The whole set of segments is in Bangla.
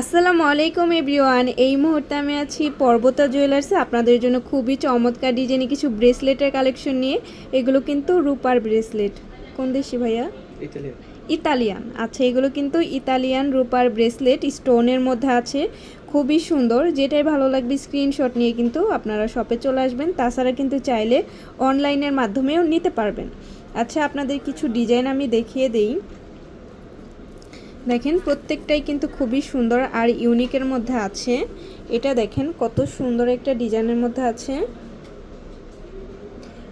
আসসালামু আলাইকুম এভরিওয়ান। এই মুহূর্তে আমি আছি পর্বতা জুয়েলার্সে আপনাদের জন্য খুবই চমৎকার ডিজাইনে কিছু ব্রেসলেটের কালেকশন নিয়ে। এগুলো কিন্তু রূপার ব্রেসলেট। কোন দেশি ভাইয়া? ইতালিয়ান। ইতালিয়ান। আচ্ছা এগুলো কিন্তু ইতালিয়ান রূপার ব্রেসলেট স্টোনের মধ্যে আছে। খুবই সুন্দর। যেটাই ভালো লাগবে স্ক্রিনশট নিয়ে কিন্তু আপনারা শপে চলে আসবেন। তাছাড়া কিন্তু চাইলে অনলাইনের মাধ্যমেও নিতে পারবেন। আচ্ছা আপনাদের কিছু ডিজাইন আমি দেখিয়ে দেই। দেখেন প্রত্যেকটাই কিন্তু খুবই সুন্দর আর ইউনিকের মধ্যে আছে। এটা দেখেন কত সুন্দর একটা ডিজাইনের মধ্যে আছে।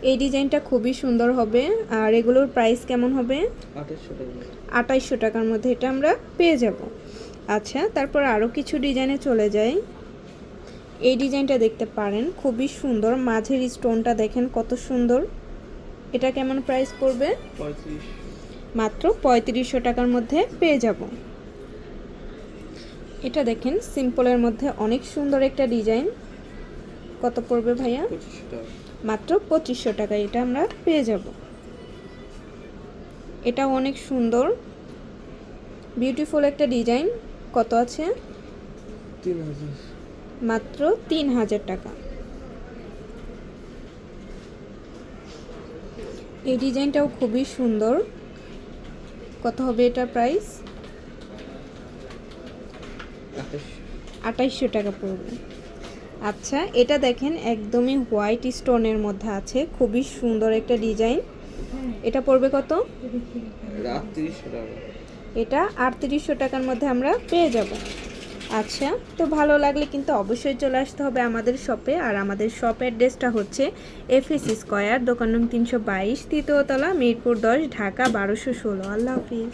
এই ডিজাইনটা খুবই সুন্দর হবে। আর এগুলোর প্রাইস কেমন হবে? আঠাইশশো টাকার মধ্যে এটা আমরা পেয়ে যাব। আচ্ছা তারপর আরও কিছু ডিজাইনে চলে যাই। এই ডিজাইনটা দেখতে পারেন খুবই সুন্দর। মাঝের স্টোনটা দেখেন কত সুন্দর। এটা কেমন প্রাইস পড়বে? মাত্র পঁয়ত্রিশশো টাকার মধ্যে পেয়ে যাব। এটা দেখেন সিম্পলের মধ্যে অনেক সুন্দর একটা ডিজাইন। কত পড়বে ভাইয়া? মাত্র পঁচিশশো টাকা এটা আমরা পেয়ে যাব। এটা অনেক সুন্দর। বিউটিফুল একটা ডিজাইন। কত আছে? মাত্র তিন হাজার টাকা। এই ডিজাইনটাও খুবই সুন্দর। কত হবে এটার প্রাইস? আঠাইশশো টাকা পড়বে। আচ্ছা এটা দেখেন একদমই হোয়াইট স্টোনের মধ্যে আছে খুবই সুন্দর একটা ডিজাইন এটা পড়বে কত? এটা আটত্রিশশো টাকা। এটা আটত্রিশশো টাকার মধ্যে আমরা পেয়ে যাব। আচ্ছা তো ভালো লাগলে কিন্তু অবশ্যই চলে আসতে হবে আমাদের শপে। আর আমাদের শপ অ্যাড্রেসটা হচ্ছে এফএস স্কোয়ার, দোকান নং তিনশো বাইশ তৃতীয়তলা মিরপুর দশ, ঢাকা বারোশো ষোলো। আল্লাহ হাফিজ।